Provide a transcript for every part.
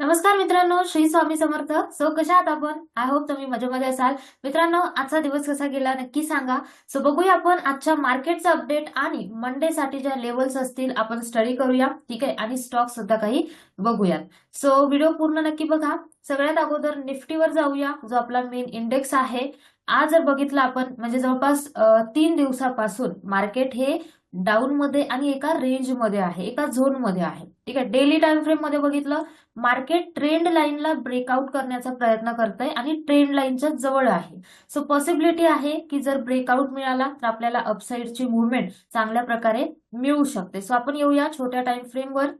नमस्कार मित्रांनो श्री स्वामी समर्थ. सो कशा आहात आपण? आय होप तुम्ही मजेमध्ये असाल. मित्रांनो आजचा दिवस कसा गेला नक्की सांगा. सो बघूया आपण आजच्या मार्केटचा अपडेट आणि मंडे साठी ज्या लेवल्स असतील आपण स्टडी करूया. ठीक आहे? आणि स्टॉक सुद्धा काही बघूयात. सो व्हिडिओ पूर्ण नक्की बघा. सगळ्यात अगोदर निफ्टीवर जाऊया जो आपला मेन इंडेक्स आहे. आज जर बघितलं आपण म्हणजे जवळपास तीन दिवसापासून मार्केट हे डाऊन मध्ये आणि एका रेंजमध्ये आहे एका झोनमध्ये आहे. ठीक आहे? डेली टाइम फ्रेममध्ये बघितलं मार्केट ट्रेंड लाईनला ब्रेकआउट करण्याचा प्रयत्न करतंय आणि ट्रेंड लाईनच्या जवळ आहे. सो पॉसिबिलिटी आहे की जर ब्रेकआउट मिळाला तर आपल्याला अपसाईडची मुवमेंट चांगल्या प्रकारे मिळू शकते. सो आपण येऊया छोट्या टाइम फ्रेमवर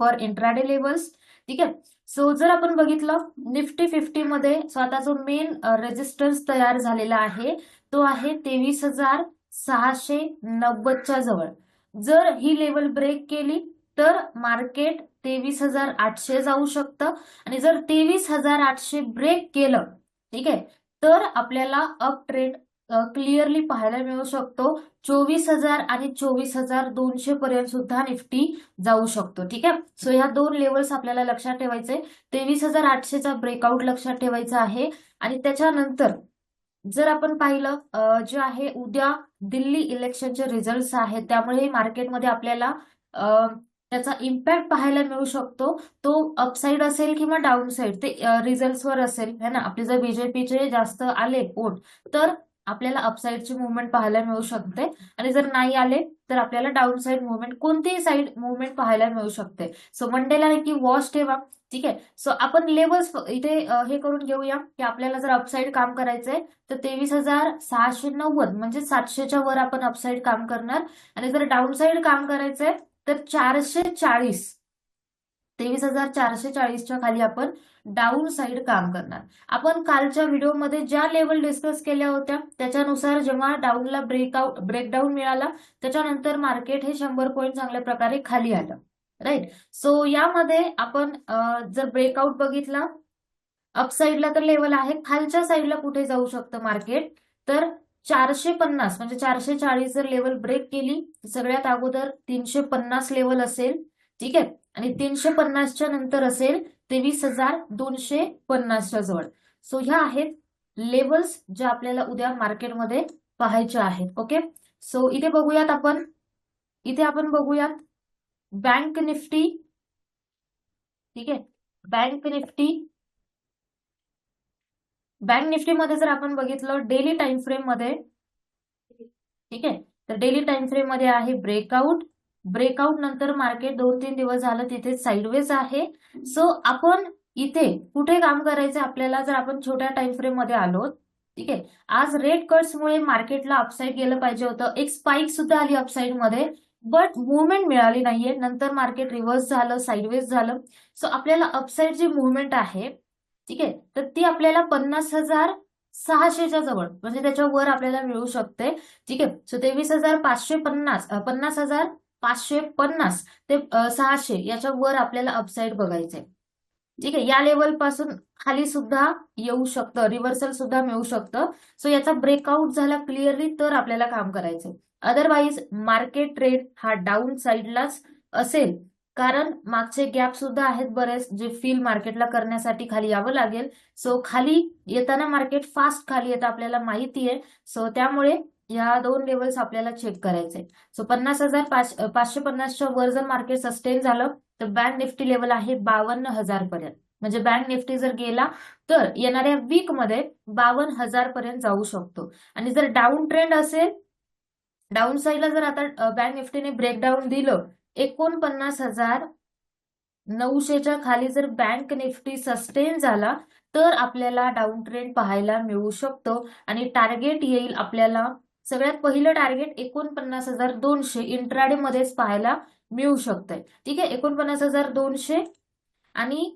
फॉर इंट्राडे लेवल्स ठीक आहे? सो जर आपण बघितलं निफ्टी फिफ्टी मध्ये स्वतः जो मेन रेजिस्टन्स uh, तयार झालेला आहे तो आहे तेवीस हजार सहाशे नव्वदच्या जवळ. जर ही लेवल ब्रेक केली तर मार्केट तेवीस हजार आठशे जाऊ शकतं. आणि जर तेवीस हजार आठशे ब्रेक केलं ठीक आहे तर आपल्याला अप ट्रेंड क्लिअरली पाहायला मिळू शकतो. चोवीस हजार आणि चोवीस हजार दोनशे पर्यंत सुद्धा निफ्टी जाऊ शकतो ठीक आहे? सो ह्या दोन लेवल्स आपल्याला लक्षात ठेवायचे. तेवीस हजार आठशेचा ब्रेकआउट लक्षात ठेवायचा आहे. आणि त्याच्यानंतर जर आपण पाहिलं जे आहे उद्या दिल्ली इलेक्शनचे रिझल्ट आहेत त्यामुळे मार्केटमध्ये आपल्याला त्याचा इम्पॅक्ट पाहायला मिळू शकतो. तो अपसाईड असेल किंवा डाऊन साईड ते रिझल्ट्सवर असेल है ना? आपले जर बीजेपीचे जास्त आले वोट तर आपल्याला अपसाईडची मुवमेंट पाहायला मिळू शकते. आणि जर नाही आले तर आपल्याला डाऊन साईड मुवमेंट कोणतीही साईड मुवमेंट पाहायला मिळू शकते. सो मंडेला नक्की वॉच ठेवा. ठीक आहे? सो आपण लेवल्स इथे हे करून घेऊया की आपल्याला जर अपसाईड काम करायचंय तर तेवीस हजार सहाशे नव्वद म्हणजे सातशेच्या वर आपण अपसाईड काम करणार. आणि जर डाऊन साईड काम करायचंय तर चारशे चाळीस तेवीस हजार चारशे चाळीसच्या खाली आपण डाऊन साईड काम करणार. आपण कालच्या व्हिडिओमध्ये ज्या लेवल डिस्कस केल्या होत्या त्याच्यानुसार जेव्हा डाऊनला ब्रेकआउट ब्रेकडाऊन मिळाला त्याच्यानंतर मार्केट हे शंभर पॉईंट चांगल्या प्रकारे खाली आलं. राईट सो यामध्ये आपण जर ब्रेकआउट बघितला अपसाईडला तर लेवल आहे. खालच्या साईडला कुठे जाऊ शकतं मार्केट तर चारशे पन्नास म्हणजे चारशे चाळीस जर लेवल ब्रेक केली सगळ्यात अगोदर तीनशे पन्नास लेवल असेल ठीक आहे? आणि तीनशे पन्नासच्या नंतर असेल तेवीस हजार दोनशे पन्नासच्या जवळ. सो ह्या आहेत लेवल्स ज्या आपल्याला उद्या मार्केटमध्ये पाहायच्या आहेत. ओके सो इथे बघूयात आपण. इथे आपण बघूयात. बँक निफ्टी ठीक आहे? बँक निफ्टी बँक निफ्टीमध्ये जर आपण बघितलं डेली टाइम फ्रेममध्ये ठीक आहे? तर डेली टाइम फ्रेममध्ये आहे ब्रेकआउट ब्रेकआउट नंतर मार्केट दोन तीन दिवस झालं तिथे साईडवेज आहे. सो आपण इथे कुठे काम करायचं आपल्याला जर आपण छोट्या टाइम फ्रेममध्ये आलो ठीक आहे? आज रेड कट्समुळे मार्केटला अपसाईड गेलं पाहिजे होतं. एक स्पाइक सुद्धा आली अपसाईडमध्ये बट मुवमेंट मिळाली नाहीये. नंतर मार्केट रिव्हर्स झालं साईडवेज झालं. सो आपल्याला अपसाईड जी मुवमेंट आहे ठीक आहे? तर ती आपल्याला पन्नास हजार सहाशेच्या जवळ म्हणजे त्याच्या वर आपल्याला मिळू शकते ठीक आहे? सो तेवीस हजार पाचशे पन्नास पन्नास हजार पाचशे पन्नास ते सहाशे याच्या वर आपल्याला अपसाईड बघायचंय. ठीक आहे या लेवलपासून खाली सुद्धा येऊ शकतं रिव्हर्सल सुद्धा मिळू शकतं. सो याचा ब्रेकआउट झाला क्लिअरली तर आपल्याला काम करायचंय. अदरवाईज मार्केट ट्रेड हा डाऊन साईडलाच असेल. कारण मागचे गॅप सुद्धा आहेत बरेच जे फील मार्केटला करण्यासाठी खाली यावं लागेल. सो खाली येताना मार्केट फास्ट खाली येतं आपल्याला माहिती आहे सो त्यामुळे या दोन लेवल्स आपल्याला चेक करायचे सो पन्नास हजार पाचशे पन्नासच्या वर जर मार्केट सस्टेन झालं तर बँक निफ्टी लेवल आहे बावन्न हजार पर्यंत. म्हणजे बँक निफ्टी जर गेला तर येणाऱ्या वीकमध्ये बावन्न हजार पर्यंत जाऊ शकतो. आणि जर डाऊन ट्रेंड असेल डाऊन साईडला जर आता बँक निफ्टीने ब्रेकडाऊन दिलं एकोणपन्नास हजार नऊशेच्या खाली जर बँक निफ्टी सस्टेन झाला तर आपल्याला डाऊन ट्रेंड पाहायला मिळू शकतो. आणि टार्गेट येईल आपल्याला सगळ्यात पहिलं टार्गेट एकोणपन्नास हजार दोनशे इंट्राडे मध्येच पाहायला मिळू शकतंय. ठीक आहे? एकोणपन्नास हजार दोनशे आणि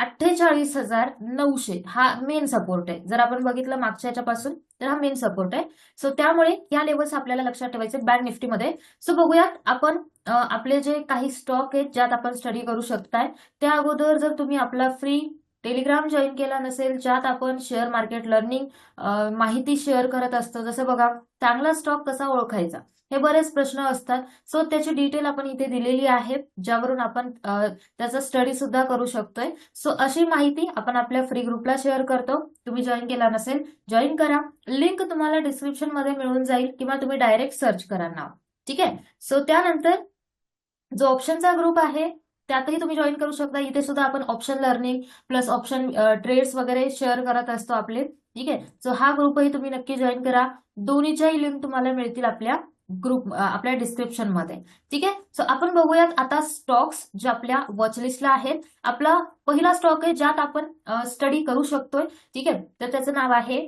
अठ्ठेचाळीस हजार नऊशे हा मेन सपोर्ट आहे. जर आपण बघितलं मागच्या याच्यापासून तर हा मेन सपोर्ट आहे. सो त्यामुळे या लेवल्स आपल्याला लक्षात ठेवायचे बँक निफ्टीमध्ये सो बघूयात आपण आपले जे काही स्टॉक आहेत ज्यात आपण स्टडी करू शकताय त्या अगोदर जर तुम्ही आपला फ्री टेलिग्राम जॉईन केला नसेल ज्यात आपण शेअर मार्केट लर्निंग माहिती शेअर करत असतो. जसं बघा चांगला स्टॉक कसा ओळखायचा? हे बरेच प्रश्न असतात. सो त्याची डिटेल आपण इथे दिलेली आहे ज्यावरून आपण त्याचा स्टडी सुद्धा करू शकतोय. सो अशी माहिती आपण आपल्या फ्री ग्रुपला शेअर करतो. तुम्ही जॉईन केला नसेल जॉईन करा. लिंक तुम्हाला डिस्क्रिप्शनमध्ये मिळून जाईल किंवा तुम्ही डायरेक्ट सर्च करा नाव. ठीक आहे? सो त्यानंतर जो ऑप्शनचा ग्रुप आहे त्यातही तुम्ही जॉईन करू शकता. इथे सुद्धा आपण option learning plus option trades वगैरे शेअर करत असतो आपले. ठीक आहे? सो हा ग्रुपही तुम्ही नक्की जॉईन करा. दोन्हीच्याही लिंक तुम्हाला मिळतील आपल्या ग्रुप आपल्या डिस्क्रिप्शनमध्ये. ठीक आहे? सो आपण बघूयात आता स्टॉक्स जे आपल्या वॉचलिस्टला आहेत. आपला पहिला स्टॉक आहे ज्यात आपण स्टडी करू शकतोय. ठीक आहे? तर त्याचं नाव आहे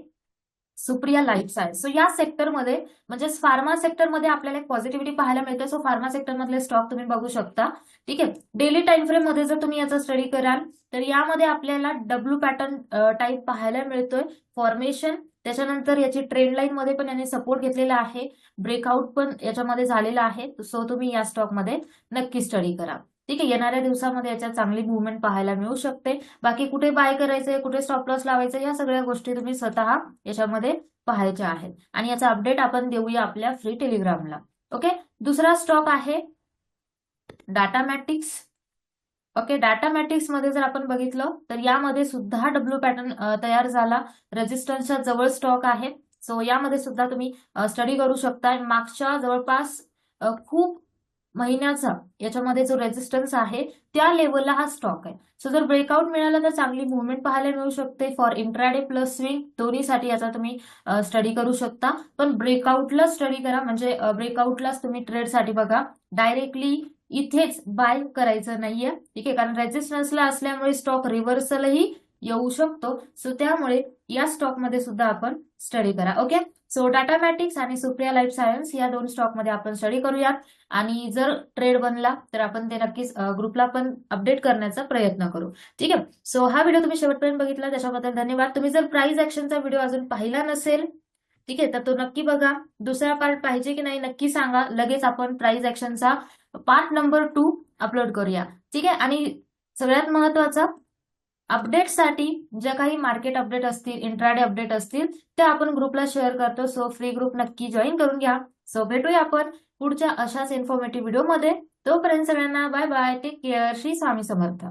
सुप्रिया लाईफ सायन्स सो या सेक्टरमध्ये म्हणजेच फार्मा सेक्टरमध्ये आपल्याला एक पॉझिटिव्हिटी पाहायला मिळते. सो फार्मा सेक्टरमधले स्टॉक तुम्ही बघू शकता. ठीक आहे? डेली टाइम फ्रेममध्ये जर तुम्ही याचा स्टडी कराल तर यामध्ये आपल्याला डब्ल्यू पॅटर्न टाईप पाहायला मिळतोय. फॉर्मेशन त्याच्यानंतर याची ट्रेंड लाईन मध्ये पण याने सपोर्ट घेतलेला आहे. ब्रेकआउट पण याच्यामध्ये झालेला आहे. सो तुम्ही या स्टॉकमध्ये नक्की स्टडी करा. ठीक आहे येणाऱ्या दिवसामध्ये याच्यात चांगली मुवमेंट पाहायला मिळू शकते. बाकी कुठे बाय करायचंय कुठे स्टॉप लॉस लावायचं या सगळ्या गोष्टी तुम्ही स्वतः याच्यामध्ये पाहायच्या आहेत. आणि याचा अपडेट आपण देऊया आपल्या फ्री टेलिग्रामला ओके दुसरा स्टॉक आहे डाटामॅटिक्स ओके डाटामॅटिक्समध्ये जर आपण बघितलं तर यामध्ये सुद्धा डब्ल्यू पॅटर्न तयार झाला. रेजिस्टन्सच्या जवळ स्टॉक आहे. सो यामध्ये सुद्धा तुम्ही स्टडी करू शकता मागच्या जवळपास खूप महिन्याचा याच्यामध्ये जो रेजिस्टन्स आहे त्या लेवलला हा स्टॉक आहे. सो जर ब्रेकआउट मिळाला तर चांगली मुवमेंट पाहायला मिळू शकते. फॉर इंट्राडे प्लस स्विंग दोन्हीसाठी याचा तुम्ही स्टडी करू शकता. पण ब्रेकआउटला स्टडी करा. म्हणजे ब्रेकआउटलाच तुम्ही ट्रेडसाठी बघा. डायरेक्टली इथेच बाय करायचं नाहीये. ठीक आहे? कारण रेजिस्टन्सला असल्यामुळे स्टॉक रिव्हर्सलही येऊ शकतो. सो त्यामुळे या स्टॉकमध्ये सुद्धा आपण स्टडी करा. ओके सो डाटामॅटिक्स आणि सुप्रिया लाईफ सायन्स या दोन स्टॉकमध्ये आपण स्टडी करूयात. आणि जर ट्रेड बनला तर आपण ते नक्कीच ग्रुपला पण अपडेट करण्याचा प्रयत्न करू. ठीक आहे? सो हा व्हिडिओ तुम्ही शेवटपर्यंत बघितला त्याच्याबद्दल धन्यवाद. तुम्ही जर प्राइस ऍक्शनचा व्हिडिओ अजून पाहिला नसेल ठीक आहे? तर तो नक्की बघा. दुसरा पार्ट पाहिजे की नाही नक्की सांगा. लगेच आपण प्राइस ऍक्शनचा पार्ट नंबर टू अपलोड करूया. ठीक आहे? आणि सगळ्यात महत्वाचं अपडेटसाठी ज्या काही मार्केट अपडेट असतील इंट्राडे अपडेट असतील त्या आपण ग्रुपला शेअर करतो. सो फ्री ग्रुप नक्की जॉईन करून घ्या. सो भेटूया आपण पुढच्या अशाच इन्फॉर्मेटिव्ह व्हिडिओमध्ये तोपर्यंत सगळ्यांना bye bye take care Shri Swami Samarth.